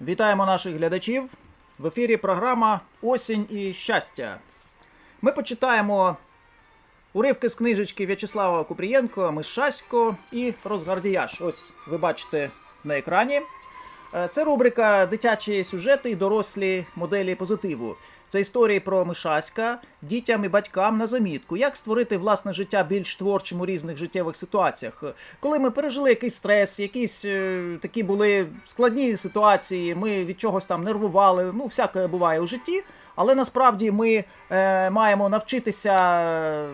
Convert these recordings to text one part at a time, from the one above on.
Вітаємо наших глядачів. В ефірі програма Осінь і щастя. Ми почитаємо уривки з книжечки В'ячеслава Купрієнко, Мишасько і Розгардіяш. Ось ви бачите на екрані. Е, Це рубрика Дитячі сюжети і дорослі моделі позитиву. Це історії про Мишаська дітям і батькам на замітку, як створити власне життя більш творчим у різних життєвих ситуаціях. Коли ми пережили якийсь стрес, якісь е, такі були складні ситуації, ми від чогось там нервували. Ну, всяке буває у житті, але насправді ми е, маємо навчитися. е,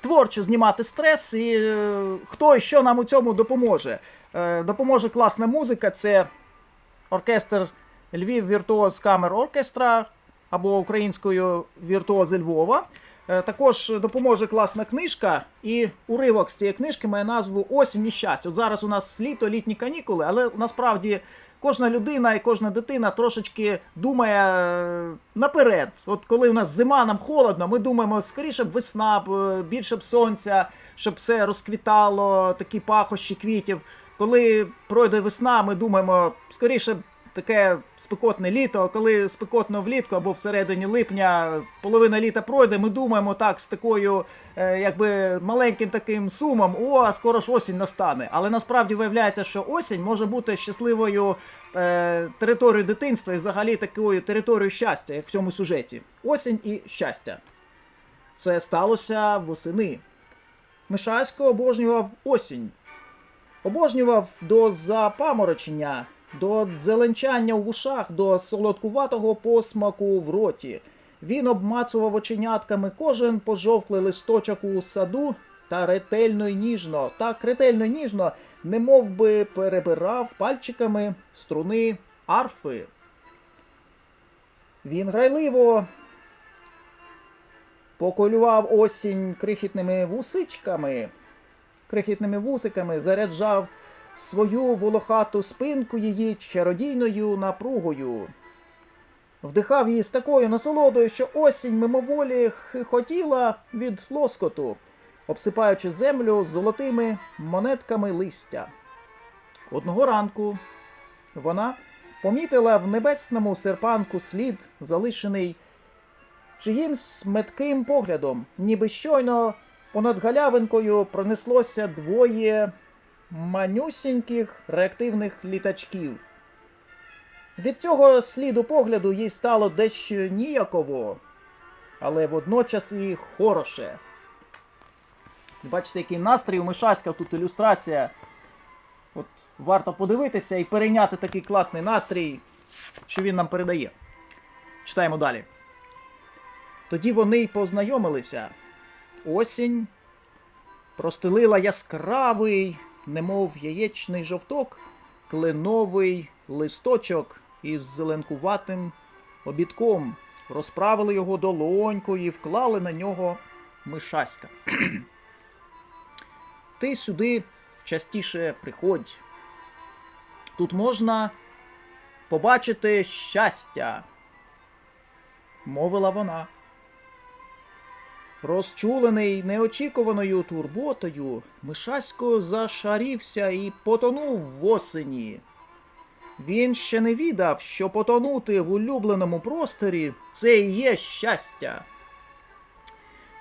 Творчо знімати стрес, і е, хто і що нам у цьому допоможе. Е, допоможе класна музика, це оркестр Львів Віртуоз Камер Оркестра або українською Віртуози Львова. Е, Також допоможе класна книжка, і уривок з цієї книжки має назву Осінь і щастя. От зараз у нас літо, літні канікули, але насправді кожна людина і кожна дитина трошечки думає е, наперед. От коли у нас зима, нам холодно, ми думаємо, скоріше б весна, е, більше б сонця, щоб все розквітало, такі пахощі квітів. Коли пройде весна, ми думаємо, скоріше таке спекотне літо, коли спекотно влітку або всередині липня половина літа пройде, ми думаємо так з такою, е, якби маленьким таким сумом, о, скоро ж осінь настане. Але насправді виявляється, що осінь може бути щасливою е, територією дитинства і взагалі такою територією щастя, як в цьому сюжеті. Осінь і щастя. Це сталося восени. Мишасько обожнював осінь. Обожнював до запаморочення, до дзеленчання у вушах, до солодкуватого посмаку в роті. Він обмацував оченятками кожен пожовклий листочок у саду та ретельно й ніжно, так ретельно й ніжно, немов би перебирав пальчиками струни арфи. Він грайливо поколював осінь крихітними вусичками, крихітними вусиками, заряджав свою волохату спинку її чародійною напругою. Вдихав її з такою насолодою, що осінь мимоволі хихотіла від лоскоту, обсипаючи землю золотими монетками листя. Одного ранку вона помітила в небесному серпанку слід, залишений чиїмсь метким поглядом, ніби щойно понад галявинкою пронеслося двоє манюсіньких реактивних літачків. Від цього сліду погляду їй стало дещо ніяково, але водночас і хороше. Бачите, який настрій у Мишаська, тут ілюстрація. От варто подивитися і перейняти такий класний настрій, що він нам передає. Читаємо далі. Тоді вони й познайомилися. Осінь простелила яскравий, немов яєчний жовток, кленовий листочок із зеленкуватим обідком. Розправили його долонькою і вклали на нього мишаська. Ти сюди частіше приходь. Тут можна побачити щастя, мовила вона. Розчулений неочікуваною турботою, Мишасько зашарівся і потонув в осені. Він ще не відав, що потонути в улюбленому просторі це і є щастя.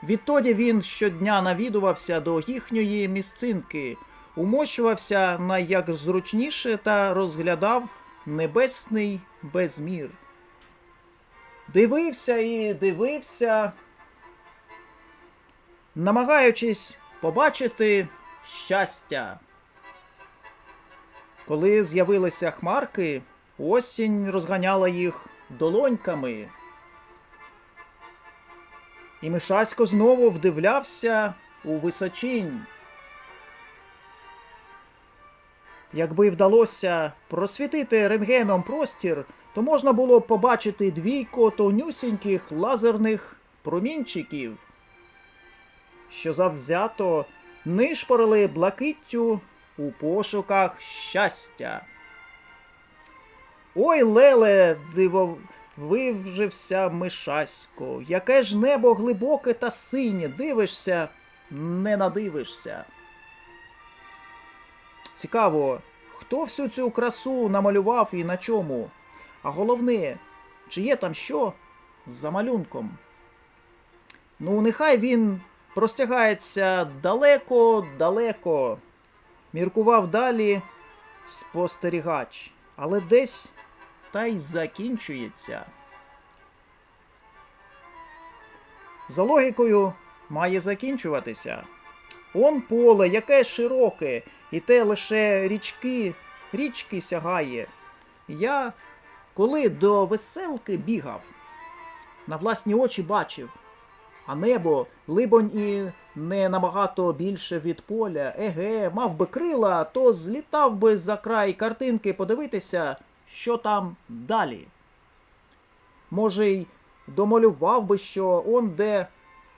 Відтоді він щодня навідувався до їхньої місцинки, умощувався на як та розглядав небесний безмір. Дивився і дивився, намагаючись побачити щастя. Коли з'явилися хмарки, осінь розганяла їх долоньками. І Мишасько знову вдивлявся у височинь. Якби вдалося просвітити рентгеном простір, то можна було побачити двійко тонюсіньких лазерних промінчиків, що завзято нишпорили блакиттю у пошуках щастя. Ой, Леле, дивовивжився Мишасько, яке ж небо глибоке та синє, дивишся, не надивишся. Цікаво, хто всю цю красу намалював і на чому? А головне, чи є там що за малюнком? Ну, нехай він простягається далеко-далеко. Міркував далі спостерігач, але десь та й закінчується. За логікою має закінчуватися. Он поле, яке широке, і те лише річки, річки сягає. Я, коли до веселки бігав, на власні очі бачив, а небо, либонь, і не набагато більше від поля. Еге, мав би крила, то злітав би за край картинки подивитися, що там далі. Може, й домалював би, що он де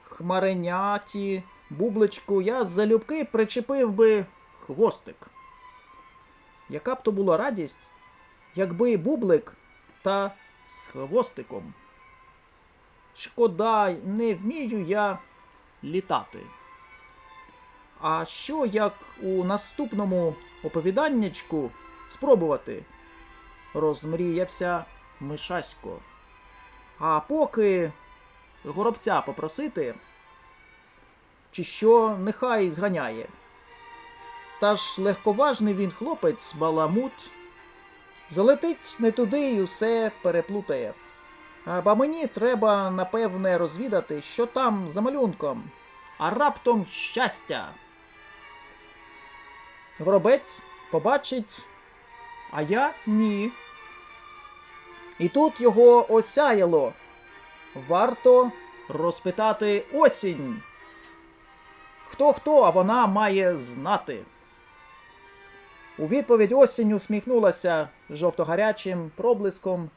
хмареняті, бубличку, я залюбки причепив би хвостик. Яка б то була радість, якби бублик та з хвостиком. Шкода, не вмію я літати. А що як у наступному оповіданнячку спробувати? Розмріявся Мишасько. А поки горобця попросити, чи що нехай зганяє. Та ж легковажний він хлопець баламут. Залетить не туди і усе переплутає. А мені треба, напевне, розвідати, що там за малюнком. А раптом щастя. Горобець побачить, а я ні. І тут його осяяло. Варто розпитати осінь. Хто хто, а вона має знати. У відповідь осінь усміхнулася жовтогарячим проблиском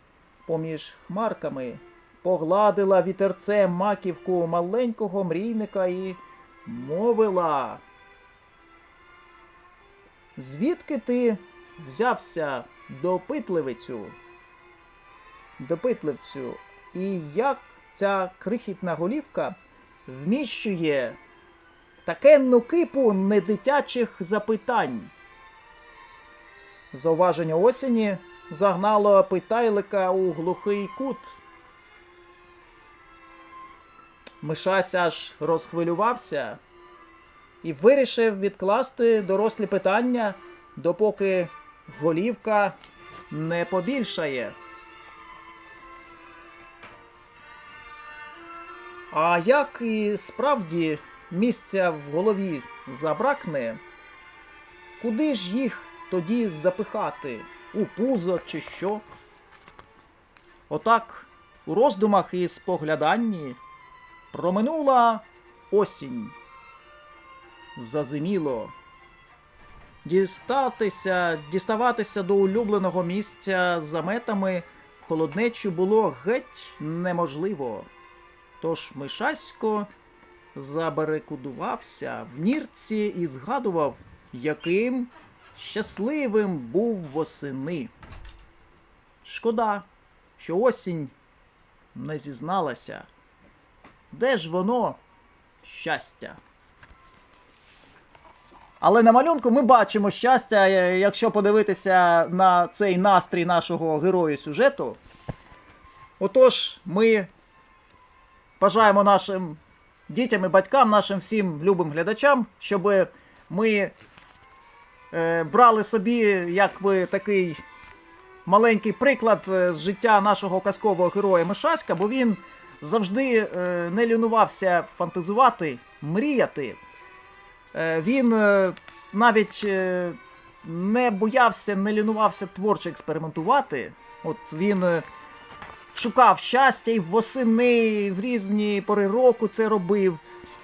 поміж хмарками, погладила вітерцем маківку маленького мрійника і мовила. Звідки ти взявся допитливицю? Допитливцю, і як ця крихітна голівка вміщує такенну кипу недитячих запитань? Зауваження осені загнало питайлика у глухий кут. Мишась аж розхвилювався і вирішив відкласти дорослі питання, допоки голівка не побільшає. А як і справді місця в голові забракне, куди ж їх тоді запихати? У пузо чи що? Отак, у роздумах і спогляданні проминула осінь. Зазиміло. Дістатися, діставатися до улюбленого місця за метами в холоднечу було геть неможливо. Тож Мишасько забарикудувався в нірці і згадував, яким щасливим був восени. Шкода, що осінь не зізналася. Де ж воно щастя? Але на малюнку ми бачимо щастя, е, якщо подивитися на цей настрій нашого героя сюжету. Отож, ми бажаємо нашим дітям і батькам, нашим всім любим глядачам, щоб ми е, брали собі якби такий маленький приклад е, з життя нашого казкового героя Мишаська, бо він завжди е, не лінувався фантазувати, мріяти. Е, він е, навіть е, не боявся, не лінувався творчо експериментувати. От він е, шукав щастя і восени, в різні пори року це робив.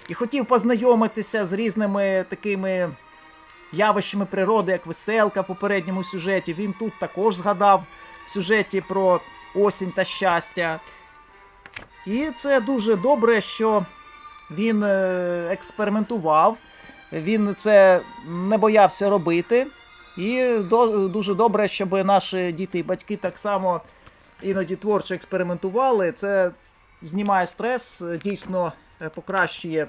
І хотів познайомитися з різними такими явищами природи, як веселка в попередньому сюжеті. Він тут також згадав в сюжеті про осінь та щастя. І це дуже добре, що він е, експериментував, він це не боявся робити. І дуже добре, щоб наші діти і батьки так само іноді творчо експериментували. Це знімає стрес, дійсно е, покращує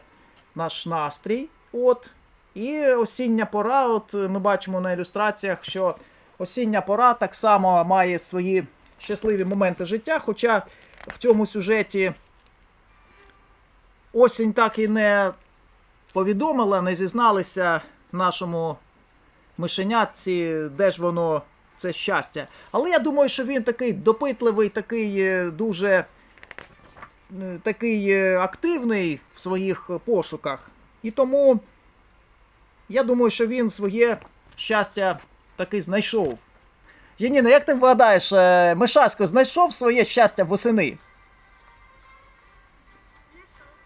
наш настрій. От. І осіння пора, от е, ми бачимо на ілюстраціях, що осіння пора так само має свої щасливі моменти життя. Хоча в цьому сюжеті осінь так і не повідомила, не зізналися нашому мишенятці, де ж воно це щастя. Але я думаю, що він такий допитливий, такий е, дуже е, такий активний в своїх пошуках. І тому я думаю, що він своє щастя таки знайшов. Яніна, як ти вгадаєш, е, Мишасько знайшов своє щастя восени?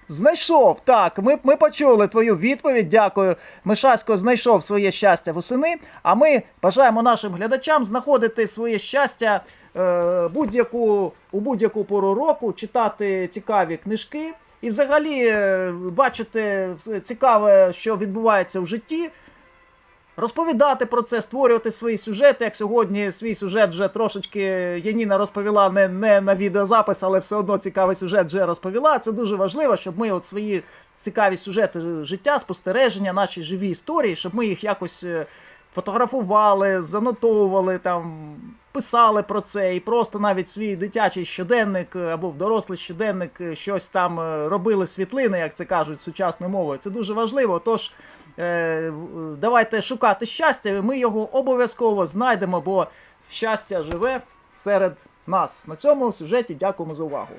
Знайшов, так. Ми, ми почули твою відповідь. Дякую. Мишасько знайшов своє щастя восени. А ми бажаємо нашим глядачам знаходити своє щастя е, будь-яку, у будь-яку пору року, читати цікаві книжки і взагалі е, бачити цікаве, що відбувається в житті. Розповідати про це, створювати свої сюжети. Як сьогодні свій сюжет вже трошечки Яніна розповіла не, не на відеозапис, але все одно цікавий сюжет вже розповіла. Це дуже важливо, щоб ми от свої цікаві сюжети життя, спостереження, наші живі історії, щоб ми їх якось е, фотографували, занотовували, там, писали про це, і просто навіть свій дитячий щоденник е, або в дорослий щоденник е, щось там е, робили світлини, як це кажуть сучасною мовою. Це дуже важливо. Тож давайте шукати щастя, і ми його обов'язково знайдемо, бо щастя живе серед нас. На цьому сюжеті дякуємо за увагу.